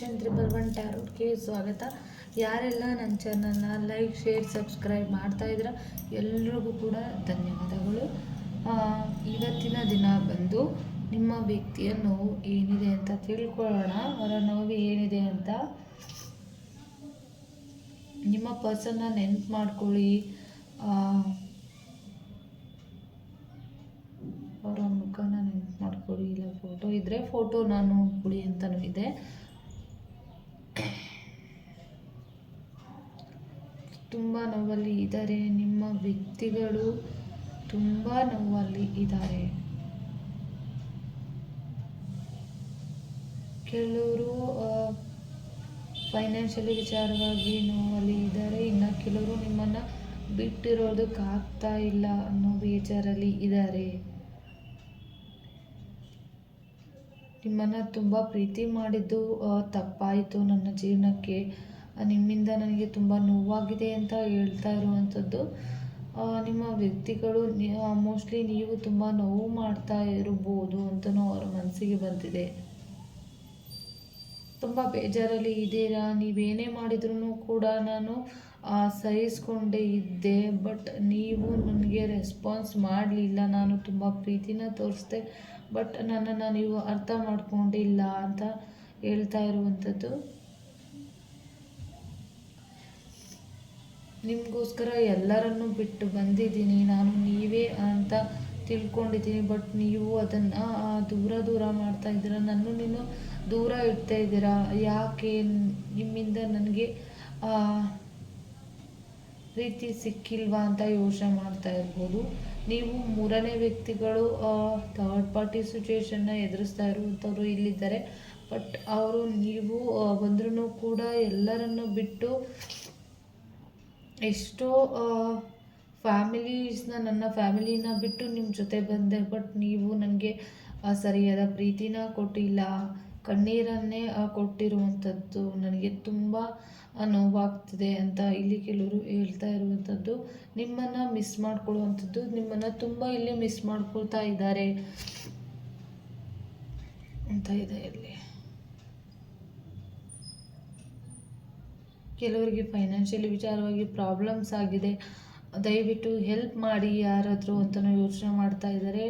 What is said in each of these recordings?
Mission triple one ಸ್ವಾಗತ. ಯಾರೆಲ್ಲ ನನ್ನ ಚಾನಲ್ನ ಲೈಕ್, ಶೇರ್, ಸಬ್ಸ್ಕ್ರೈಬ್ ಮಾಡ್ತಾ ಇದ್ರ ಎಲ್ರಿಗೂ ಕೂಡ ಧನ್ಯವಾದಗಳು. ಇವತ್ತಿನ ದಿನ ಬಂದು ನಿಮ್ಮ ವ್ಯಕ್ತಿಯ ನೋವು ಏನಿದೆ ಅಂತ ತಿಳ್ಕೊಳ್ಳೋಣ. ಅವರ ನೋವು ಏನಿದೆ ಅಂತ ನಿಮ್ಮ ಪರ್ಸನ್ನ ನೆನ್ಪು ಮಾಡ್ಕೊಳ್ಳಿ. ಅವರ ಮುಖನ ನೆನ್ಪು ಮಾಡ್ಕೊಳ್ಳಿ. ಇಲ್ಲ, ಫೋಟೋ ಇದ್ದರೆ ಫೋಟೋ ನಾನು ಕೊಡಿ ಅಂತಲೂ ಇದೆ ತುಂಬ ನೋವಲ್ಲಿ ಇದ್ದಾರೆ. ನಿಮ್ಮ ವ್ಯಕ್ತಿಗಳು ತುಂಬ ನೋವಲ್ಲಿ ಇದ್ದಾರೆ. ಕೆಲವರು ಫೈನಾನ್ಷಿಯಲಿ ವಿಚಾರವಾಗಿ ನೋವಲ್ಲಿ ಇದ್ದಾರೆ. ಇನ್ನು ಕೆಲವರು ನಿಮ್ಮನ್ನು ಬಿಟ್ಟಿರೋದಕ್ಕೆ ಆಗ್ತಾ ಇಲ್ಲ ಅನ್ನೋ ಬೇಜಾರಲ್ಲಿ ಇದ್ದಾರೆ. ನಿಮ್ಮನ್ನು ತುಂಬ ಪ್ರೀತಿ ಮಾಡಿದ್ದು ತಪ್ಪಾಯಿತು ನನ್ನ ಜೀವನಕ್ಕೆ. ನಿಮ್ಮಿಂದ ನನಗೆ ತುಂಬ ನೋವಾಗಿದೆ ಅಂತ ಹೇಳ್ತಾ ಇರುವಂಥದ್ದು. ನಿಮ್ಮ ವ್ಯಕ್ತಿಗಳು ಮೋಸ್ಟ್ಲಿ ನೀವು ತುಂಬ ನೋವು ಮಾಡ್ತಾ ಇರಬಹುದು ಅಂತಲೂ ಅವರ ಮನಸ್ಸಿಗೆ ಬಂದಿದೆ. ತುಂಬ ಬೇಜಾರಲ್ಲಿ ಇದ್ದೀರಾ? ನೀವೇನೇ ಮಾಡಿದ್ರೂ ಕೂಡ ನಾನು ಸಹಿಸ್ಕೊಂಡೇ ಇದ್ದೆ, ಬಟ್ ನೀವು ನನಗೆ ರೆಸ್ಪಾನ್ಸ್ ಮಾಡಲಿಲ್ಲ. ನಾನು ತುಂಬ ಪ್ರೀತಿನ ತೋರಿಸ್ದೆ, ಬಟ್ ನನ್ನನ್ನು ನೀವು ಅರ್ಥ ಮಾಡ್ಕೊಂಡಿಲ್ಲ ಅಂತ ಹೇಳ್ತಾ ಇರುವಂಥದ್ದು. ನಿಮಗೋಸ್ಕರ ಎಲ್ಲರನ್ನು ಬಿಟ್ಟು ಬಂದಿದ್ದೀನಿ. ನಾನು ನೀವೇ ಅಂತ ತಿಳ್ಕೊಂಡಿದ್ದೀನಿ. ಬಟ್ ನೀವು ಅದನ್ನು ದೂರ ದೂರ ಮಾಡ್ತಾ ಇದ್ದೀರ? ನನ್ನ ನೀನು ದೂರ ಇಡ್ತಾ ಇದ್ದೀರಾ? ಯಾಕೆ ನಿಮ್ಮಿಂದ ನನಗೆ ರೀತಿ ಸಿಕ್ಕಿಲ್ವಾ ಅಂತ ಯೋಚನೆ ಮಾಡ್ತಾ ಇರ್ಬೋದು. ನೀವು ಮೂರನೇ ವ್ಯಕ್ತಿಗಳು ಥರ್ಡ್ ಪಾರ್ಟಿ ಸಿಚುವೇಶನ್ನ ಎದುರಿಸ್ತಾ ಇರುವಂಥವ್ರು ಇಲ್ಲಿದ್ದಾರೆ. ಬಟ್ ಅವರು ನೀವು ಬಂದ್ರೂ ಕೂಡ ಎಲ್ಲರನ್ನು ಬಿಟ್ಟು ಎಷ್ಟೋ ಫ್ಯಾಮಿಲೀಸ್ನ ನನ್ನ ಫ್ಯಾಮಿಲಿನ ಬಿಟ್ಟು ನಿಮ್ಮ ಜೊತೆ ಬಂದೆ ಬಟ್ ನೀವು ನನಗೆ ಸರಿಯಾದ ಪ್ರೀತಿನ ಕೊಟ್ಟಿಲ್ಲ. ಕಣ್ಣೀರನ್ನೇ ಕೊಟ್ಟಿರುವಂಥದ್ದು ನನಗೆ ತುಂಬ ನೋವಾಗ್ತಿದೆ ಅಂತ ಇಲ್ಲಿ ಕೆಲವರು ಹೇಳ್ತಾ ಇರುವಂಥದ್ದು ನಿಮ್ಮನ್ನು ಮಿಸ್ ಮಾಡ್ಕೊಳ್ಳುವಂಥದ್ದು ನಿಮ್ಮನ್ನು ತುಂಬ ಇಲ್ಲಿ ಮಿಸ್ ಮಾಡ್ಕೊಳ್ತಾ ಇದ್ದಾರೆ. ಅಂತ ಇದೆ ಇಲ್ಲಿ. ಕೆಲವರಿಗೆ ಫೈನಾನ್ಷಿಯಲಿ ವಿಚಾರವಾಗಿ ಪ್ರಾಬ್ಲಮ್ಸ್ ಆಗಿದೆ. ದಯವಿಟ್ಟು ಹೆಲ್ಪ್ ಮಾಡಿ ಯಾರಾದರೂ ಅಂತಲೂ ಯೋಚನೆ ಮಾಡ್ತಾ ಇದ್ದಾರೆ.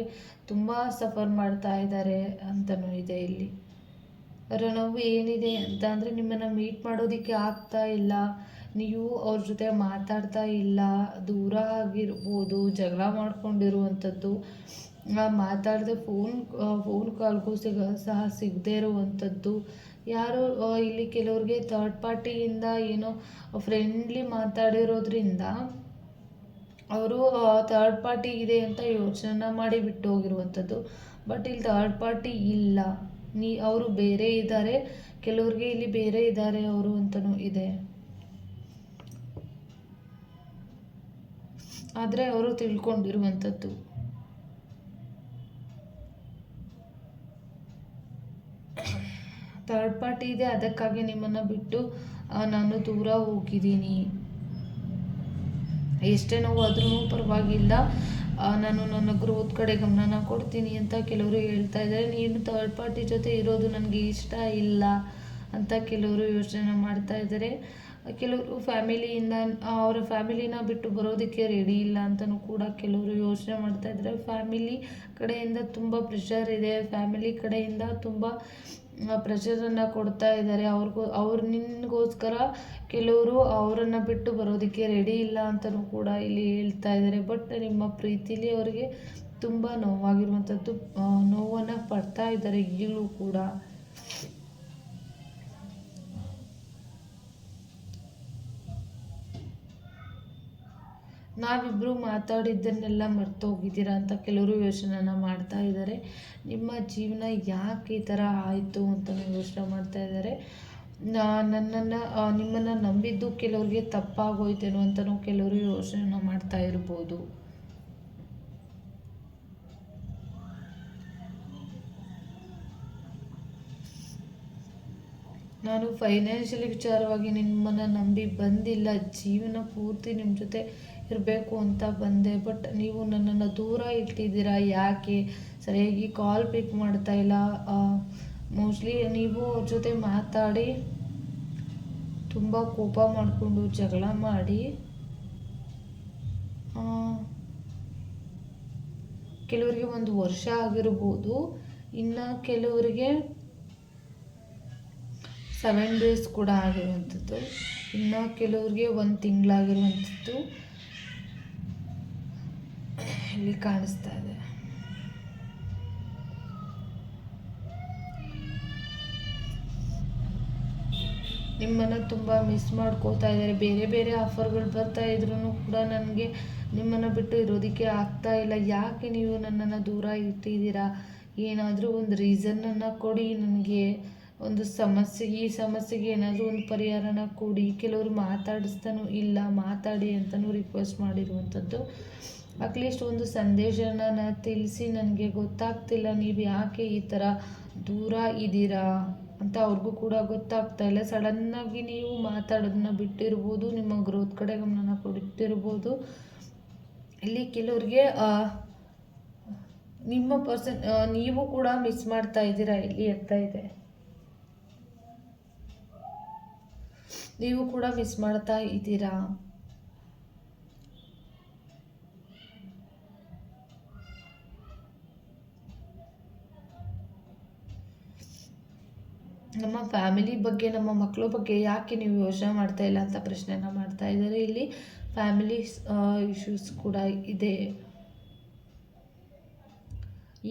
ತುಂಬ ಸಫರ್ ಮಾಡ್ತಾ ಇದ್ದಾರೆ ಅಂತಲೂ ಇದೆ ಇಲ್ಲಿ. ಅವರ ನೋವು ಏನಿದೆ ಅಂತ ಅಂದರೆ ನಿಮ್ಮನ್ನು ಮೀಟ್ ಮಾಡೋದಕ್ಕೆ ಆಗ್ತಾ ಇಲ್ಲ. ನೀವು ಅವ್ರ ಜೊತೆ ಮಾತಾಡ್ತಾ ಇಲ್ಲ. ದೂರ ಆಗಿರ್ಬೋದು, ಜಗಳ ಮಾಡ್ಕೊಂಡಿರುವಂಥದ್ದು ಮಾತಾಡದೆ ಫೋನ್ ಫೋನ್ ಕಾಲ್ಗೂ ಸಿಗ, ಸಹ ಸಿಗದೇ ಇರುವಂಥದ್ದು. ಯಾರೋ ಇಲ್ಲಿ ಕೆಲವ್ರಿಗೆ ಥರ್ಡ್ ಪಾರ್ಟಿಯಿಂದ ಏನೋ ಫ್ರೆಂಡ್ಲಿ ಮಾತಾಡಿರೋದ್ರಿಂದ ಅವರು ಥರ್ಡ್ ಪಾರ್ಟಿ ಇದೆ ಅಂತ ಯೋಚನೆ ಮಾಡಿ ಬಿಟ್ಟು ಹೋಗಿರುವಂಥದ್ದು. ಬಟ್ ಇಲ್ಲಿ ಥರ್ಡ್ ಪಾರ್ಟಿ ಇಲ್ಲ. ನೀ, ಅವರು ಬೇರೆ ಇದ್ದಾರೆ ಕೆಲವ್ರಿಗೆ ಇಲ್ಲಿ ಬೇರೆ ಇದ್ದಾರೆ ಅವರು ಅಂತಲೂ ಇದೆ. ಆದರೆ ಅವರು ತಿಳ್ಕೊಂಡಿರುವಂಥದ್ದು. ಥರ್ಡ್ ಪಾರ್ಟಿ ಇದೆ, ಅದಕ್ಕಾಗಿ ನಿಮ್ಮನ್ನು ಬಿಟ್ಟು ನಾನು ದೂರ ಹೋಗಿದ್ದೀನಿ. ಎಷ್ಟೇ ನೋವು ಆದ್ರೂ ಪರವಾಗಿಲ್ಲ ನಾನು ನನ್ನ ಗ್ರೋತ್ ಕಡೆ ಗಮನನ ಕೊಡ್ತೀನಿ ಅಂತ ಕೆಲವರು ಹೇಳ್ತಾ ಇದ್ದಾರೆ. ನೀನು ಥರ್ಡ್ ಪಾರ್ಟಿ ಜೊತೆ ಇರೋದು ನನಗೆ ಇಷ್ಟ ಇಲ್ಲ ಅಂತ ಕೆಲವರು ಯೋಚನೆ ಮಾಡ್ತಾ ಇದ್ದಾರೆ. ಕೆಲವರು ಫ್ಯಾಮಿಲಿಯಿಂದ, ಅವರ ಫ್ಯಾಮಿಲಿನ ಬಿಟ್ಟು ಬರೋದಕ್ಕೆ ರೆಡಿ ಇಲ್ಲ ಅಂತಲೂ ಕೂಡ ಕೆಲವರು ಯೋಚನೆ ಮಾಡ್ತಾ ಇದ್ದಾರೆ. ಫ್ಯಾಮಿಲಿ ಕಡೆಯಿಂದ ತುಂಬ ಪ್ರೆಷರ್ ಇದೆ. ಫ್ಯಾಮಿಲಿ ಕಡೆಯಿಂದ ತುಂಬ ಪ್ರೆಷರನ್ನು ಕೊಡ್ತಾ ಇದ್ದಾರೆ. ಅವ್ರಿಗೂ, ಅವ್ರು ನಿನಗೋಸ್ಕರ ಕೆಲವರು ಅವರನ್ನು ಬಿಟ್ಟು ಬರೋದಕ್ಕೆ ರೆಡಿ ಇಲ್ಲ ಅಂತಲೂ ಕೂಡ ಇಲ್ಲಿ ಹೇಳ್ತಾ ಇದ್ದಾರೆ. ಬಟ್ ನಿಮ್ಮ ಪ್ರೀತಿಲಿ ಅವರಿಗೆ ತುಂಬ ನೋವಾಗಿರುವಂಥದ್ದು ನೋವನ್ನು ಪಡ್ತಾ ಇದ್ದಾರೆ ಈಗಲೂ ಕೂಡ. ನಾವಿಬ್ಬರು ಮಾತಾಡಿದ್ದನ್ನೆಲ್ಲ ಮರ್ತೋಗಿದ್ದೀರಾ ಅಂತ ಕೆಲವರು ಯೋಚನೆನ ಮಾಡ್ತಾ ಇದ್ದಾರೆ. ನಿಮ್ಮ ಜೀವನ ಯಾಕೆ ಈ ಥರ ಆಯಿತು ಅಂತಲೂ ಯೋಚನೆ ಮಾಡ್ತಾ ಇದ್ದಾರೆ. ನನ್ನನ್ನು ನಿಮ್ಮನ್ನು ನಂಬಿದ್ದು ಕೆಲವ್ರಿಗೆ ತಪ್ಪಾಗೋಯ್ತೇನೋ ಅಂತಲೂ ಕೆಲವರು ಯೋಚನೆನ ಮಾಡ್ತಾ ಇರ್ಬೋದು. ನಾನು ಫೈನಾನ್ಷಿಯಲಿ ವಿಚಾರವಾಗಿ ನಿಮ್ಮನ್ನು ನಂಬಿ ಬಂದಿಲ್ಲ. ಜೀವನ ಪೂರ್ತಿ ನಿಮ್ಮ ಜೊತೆ ಇರಬೇಕು ಅಂತ ಬಂದೆ. ಬಟ್ ನೀವು ನನ್ನನ್ನು ದೂರ ಇಟ್ಟಿದ್ದೀರಾ? ಯಾಕೆ? ಸರಿಯಾಗಿ ಕಾಲ್ ಪಿಕ್ ಮಾಡ್ತಾ ಇಲ್ಲ. ಮೋಸ್ಟ್ಲಿ ನೀವು ಅವ್ರ ಜೊತೆ ಮಾತಾಡಿ, ತುಂಬ ಕೋಪ ಮಾಡಿಕೊಂಡು ಜಗಳ ಮಾಡಿ ಕೆಲವರಿಗೆ ಒಂದು ವರ್ಷ ಆಗಿರ್ಬೋದು. ಇನ್ನು ಕೆಲವರಿಗೆ ಸೆವೆನ್ ಡೇಸ್ ಕೂಡ ಆಗಿರುವಂಥದ್ದು. ಇನ್ನು ಕೆಲವರಿಗೆ ಒಂದು ತಿಂಗಳಾಗಿರುವಂಥದ್ದು. ಇಲ್ಲಿ ಕಾಣಿಸ್ತಾ ಇದೆ. ನಿಮ್ಮನ್ನು ತುಂಬ ಮಿಸ್ ಮಾಡ್ಕೋತಾ ಇದ್ದಾರೆ. ಬೇರೆ ಬೇರೆ ಆಫರ್ಗಳು ಬರ್ತಾ ಇದ್ರೂ ಕೂಡ ನನಗೆ ನಿಮ್ಮನ್ನು ಬಿಟ್ಟು ಇರೋದಕ್ಕೆ ಆಗ್ತಾ ಇಲ್ಲ. ಯಾಕೆ ನೀವು ನನ್ನನ್ನು ದೂರ ಇಟ್ಟಿದ್ದೀರಾ? ಏನಾದರೂ ಒಂದು ರೀಸನ್ನನ್ನು ಕೊಡಿ. ನನಗೆ ಒಂದು ಸಮಸ್ಯೆ, ಈ ಸಮಸ್ಯೆಗೆ ಏನಾದರೂ ಒಂದು ಪರಿಹಾರನ ಕೊಡಿ. ಕೆಲವರು ಮಾತಾಡಿಸ್ತಾನೂ ಇಲ್ಲ. ಮಾತಾಡಿ ಅಂತಲೂ ರಿಕ್ವೆಸ್ಟ್ ಮಾಡಿರುವಂಥದ್ದು. ಅಟ್ಲೀಸ್ಟ್ ಒಂದು ಸಂದೇಶನ ತಿಳಿಸಿ ನನಗೆ ಗೊತ್ತಾಗ್ತಿಲ್ಲ, ನೀವು ಯಾಕೆ ಈ ಥರ ದೂರ ಇದ್ದೀರಾ ಅಂತ ಅವ್ರಿಗೂ ಕೂಡ ಗೊತ್ತಾಗ್ತಾ ಇಲ್ಲ. ಸಡನ್ನಾಗಿ ನೀವು ಮಾತಾಡೋದನ್ನ ಬಿಟ್ಟಿರ್ಬೋದು, ನಿಮ್ಮ ಗ್ರೋತ್ ಕಡೆ ಗಮನನ ಕೊಡ್ತಿರ್ಬೋದು. ಇಲ್ಲಿ ಕೆಲವ್ರಿಗೆ ನಿಮ್ಮ ಪರ್ಸನ್ ನೀವು ಕೂಡ ಮಿಸ್ ಮಾಡ್ತಾ ಇದ್ದೀರಾ, ಇಲ್ಲಿ ಅಂತ ಇದೆ. ನೀವು ಕೂಡ ಮಿಸ್ ಮಾಡ್ತಾ ಇದ್ದೀರಾ. ನಮ್ಮ ಫ್ಯಾಮಿಲಿ ಬಗ್ಗೆ, ನಮ್ಮ ಮಕ್ಕಳ ಬಗ್ಗೆ ಯಾಕೆ ನೀವು ಯೋಚನೆ ಮಾಡ್ತಾ ಇಲ್ಲ ಅಂತ ಪ್ರಶ್ನೆನ ಮಾಡ್ತಾ ಇದ್ದಾರೆ. ಇಲ್ಲಿ ಫ್ಯಾಮಿಲಿ ಇಶ್ಯೂಸ್ ಕೂಡ ಇದೆ.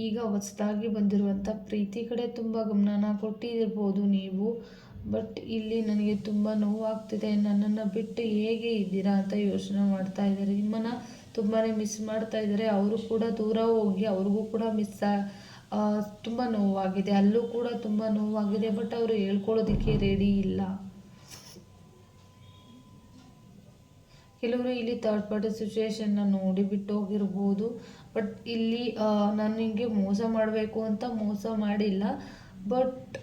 ಈಗ ಹೊಸದಾಗಿ ಬಂದಿರುವಂಥ ಪ್ರೀತಿ ಕಡೆ ತುಂಬ ಗಮನನ ಕೊಟ್ಟಿರ್ಬೋದು ನೀವು. ಬಟ್ ಇಲ್ಲಿ ನನಗೆ ತುಂಬ ನೋವಾಗ್ತಿದೆ. ನನ್ನನ್ನು ಬಿಟ್ಟು ಹೇಗೆ ಇದ್ದೀರಾ ಅಂತ ಯೋಚನೆ ಮಾಡ್ತಾ ಇದ್ದಾರೆ. ನಿಮ್ಮನ್ನು ತುಂಬಾ ಮಿಸ್ ಮಾಡ್ತಾ ಇದ್ದಾರೆ. ಅವರು ಕೂಡ ದೂರ ಹೋಗಿ, ಅವ್ರಿಗೂ ಕೂಡ ಮಿಸ್ ತುಂಬ ನೋವಾಗಿದೆ. ಅಲ್ಲೂ ಕೂಡ ತುಂಬ ನೋವಾಗಿದೆ ಬಟ್ ಅವರು ಹೇಳ್ಕೊಳ್ಳೋದಕ್ಕೆ ರೆಡಿ ಇಲ್ಲ. ಕೆಲವರು ಇಲ್ಲಿ ಥರ್ಡ್ ಪಾರ್ಟಿ ಸಿಚುವೇಶನ್ನ ನೋಡಿ ಬಿಟ್ಟು ಹೋಗಿರ್ಬೋದು ಬಟ್ ಇಲ್ಲಿ ನಾನು ನಿಮಗೆ ಮೋಸ ಮಾಡಬೇಕು ಅಂತ ಮೋಸ ಮಾಡಿಲ್ಲ ಬಟ್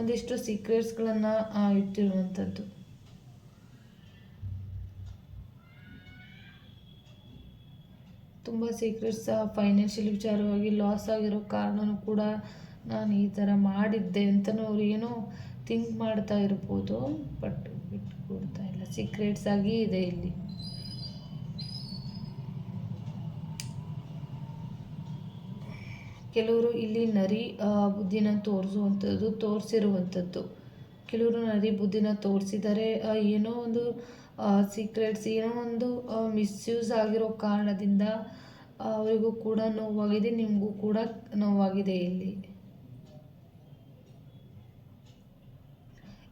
ಒಂದಿಷ್ಟು ಸೀಕ್ರೆಟ್ಸ್ಗಳನ್ನು ಇಟ್ಟಿರುವಂಥದ್ದು ತುಂಬ ಸೀಕ್ರೆಟ್ಸ್ ಫೈನಾನ್ಷಿಯಲ್ ವಿಚಾರವಾಗಿ ಲಾಸ್ ಆಗಿರೋ ಕಾರಣನೂ ಕೂಡ ನಾನು ಈ ಥರ ಮಾಡಿದ್ದೆ ಅಂತಲೂ ಅವ್ರು ಏನೋ ಥಿಂಕ್ ಮಾಡ್ತಾ ಇರ್ಬೋದು. ಬಟ್ ಬಿಟ್ಟು ಕೊಡ್ತಾ ಇಲ್ಲ. ಸೀಕ್ರೆಟ್ಸ್ ಆಗಿ ಇದೆ ಇಲ್ಲಿ. ಕೆಲವರು ಇಲ್ಲಿ ನರಿ ಬುದ್ಧಿನ ತೋರಿಸುವಂಥದ್ದು, ತೋರಿಸಿರುವಂಥದ್ದು. ಕೆಲವರು ನರಿ ಬುದ್ಧಿನ ತೋರಿಸಿದರೆ ಏನೋ ಒಂದು ಸೀಕ್ರೆಟ್ಸ್ ಏನೋ ಒಂದು ಮಿಸ್ಯೂಸ್ ಆಗಿರೋ ಕಾರಣದಿಂದ ಅವರಿಗೂ ಕೂಡ ನೋವಾಗಿದೆ, ನಿಮಗೂ ಕೂಡ ನೋವಾಗಿದೆ ಇಲ್ಲಿ.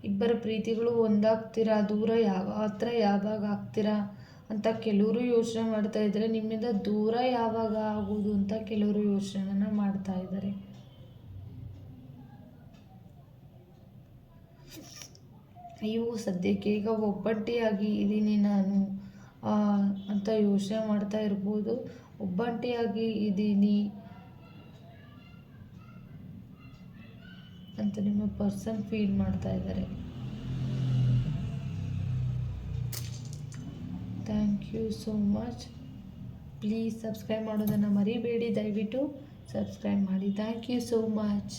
ಇಬ್ಬರ ಪ್ರೀತಿಗಳು ಒಂದಾಗ್ತೀರಾ, ದೂರ ಯಾವ, ಹತ್ರ ಯಾವಾಗ ಆಗ್ತೀರಾ ಅಂತ ಕೆಲವರು ಯೋಚನೆ ಮಾಡ್ತಾ ಇದ್ದಾರೆ. ನಿಮ್ಮಿಂದ ದೂರ ಯಾವಾಗ ಆಗೋದು ಅಂತ ಕೆಲವರು ಯೋಚನೆನ ಮಾಡ್ತಾ ಇದ್ದಾರೆ. ನೀವು ಸದ್ಯಕ್ಕೆ ಈಗ ಒಬ್ಬಂಟಿಯಾಗಿ ಇದ್ದೀನಿ ನಾನು. ಅಂತ ಯೋಚನೆ ಮಾಡ್ತಾ ಇರ್ಬೋದು. ಒಬ್ಬಂಟಿಯಾಗಿ ಇದ್ದೀನಿ ಅಂತ ನಿಮ್ಮ ಪರ್ಸನ್ ಫೀಲ್ ಮಾಡ್ತಾ ಇದ್ದಾರೆ. Thank you so much. Please subscribe ಮಾಡೋದನ್ನು ಮರಿಬೇಡಿ. ದಯವಿಟ್ಟು ಸಬ್ಸ್ಕ್ರೈಬ್ ಮಾಡಿ. Thank you so much.